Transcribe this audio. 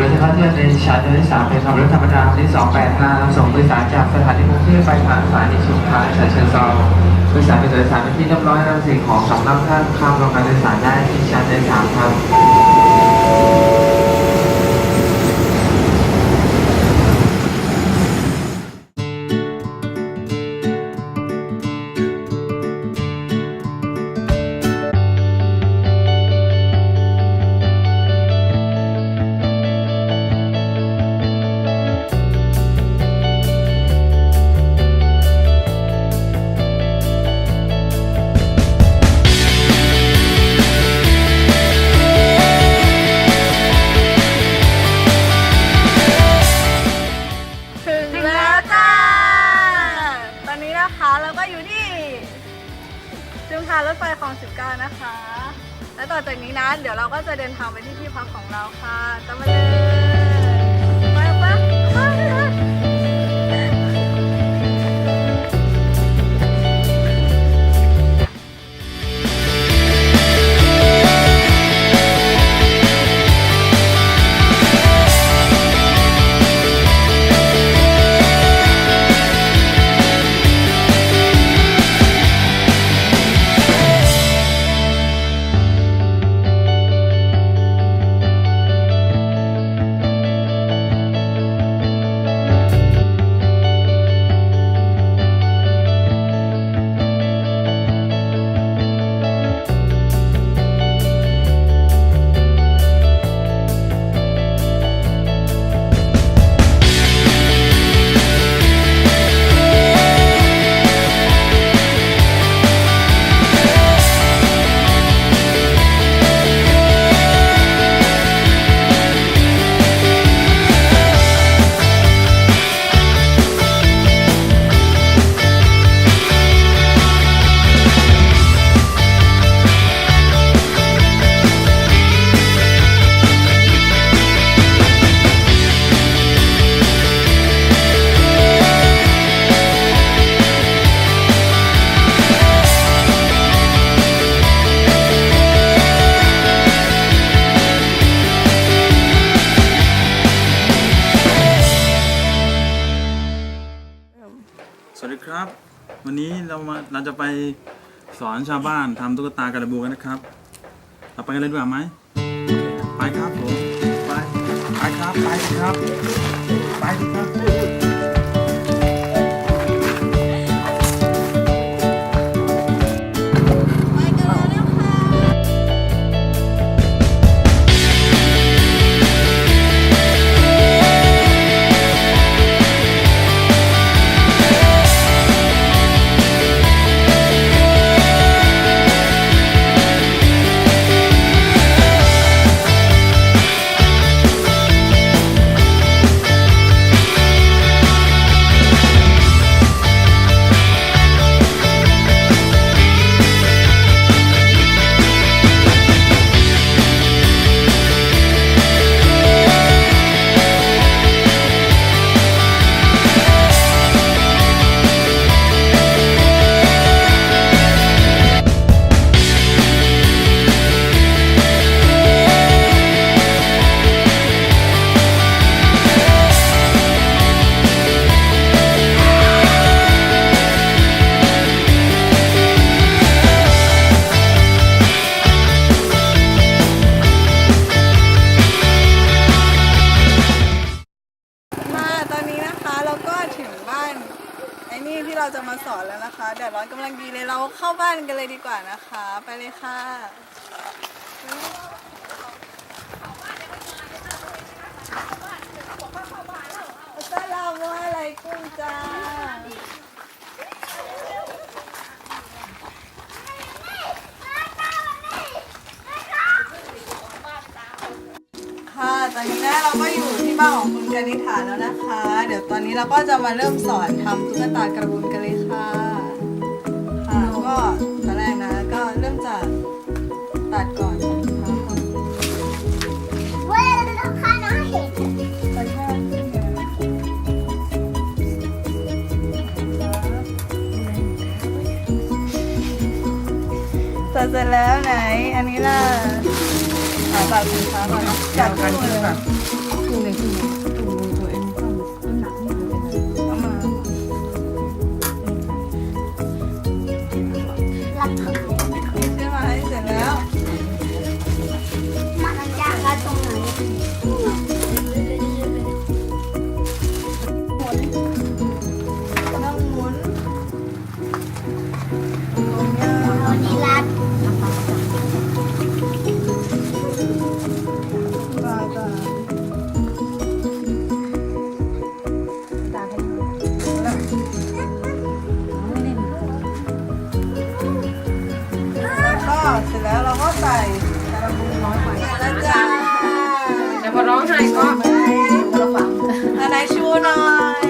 รถที่เข้าเทียนในฉากที่สามเป็นขับรถธรรมดาที่สองแปดห้าส่งโดยสารจากสถานีกรุงเทพไปทางสถานีชุมทางฉะเชิงเทราโดยสารเป็นโดยสารเป็นที่เรียบร้อยนำสิ่งของสำนักท่านข้ามรงการโดยสารได้ที่ชั้นที่สามครับ นี้นะคะเราก็อยู่ที่จุฬารถไฟคลอง19 นะคะ และต่อจากนี้นะ เดี๋ยวเราก็จะเดินทางไปที่ที่พักของเราค่ะตามมาเลย วันนี้เรามาเราจะไปสอนชาวบ้านทำตุ๊กตากระบูกันนะครับ เราไปกันเลยดีกว่าไหมไปครับผมไปไปครับไปครับไปครับ อนกำลังดีเลยเราเข้าบ้านกันเลยดีกว่านะคะ ไปเลยค่ะ สลามุอะลัยกุมจ้าค่ะตอนนี้นะเราก็อยู่ที่บ้านของคุณกนิษฐาแล้วนะคะ เดี๋ยวตอนนี้เราก็จะมาเริ่มสอนทำตุ๊กตากระบุนกันเลยค่ะ ก็ตอนแรกนะก็เริ่มจากตัดก่อนนะคะเว้ยเราข้าน้อยเห็นกระชากขึ้นเลยนะคะตัดเสร็จแล้วไหน อันนี้ล่ะเอาตัดสินค้าก่อนนะจับคู่เลยเลยที่ไหนตัวตัว ก็อะไรชูหน่อย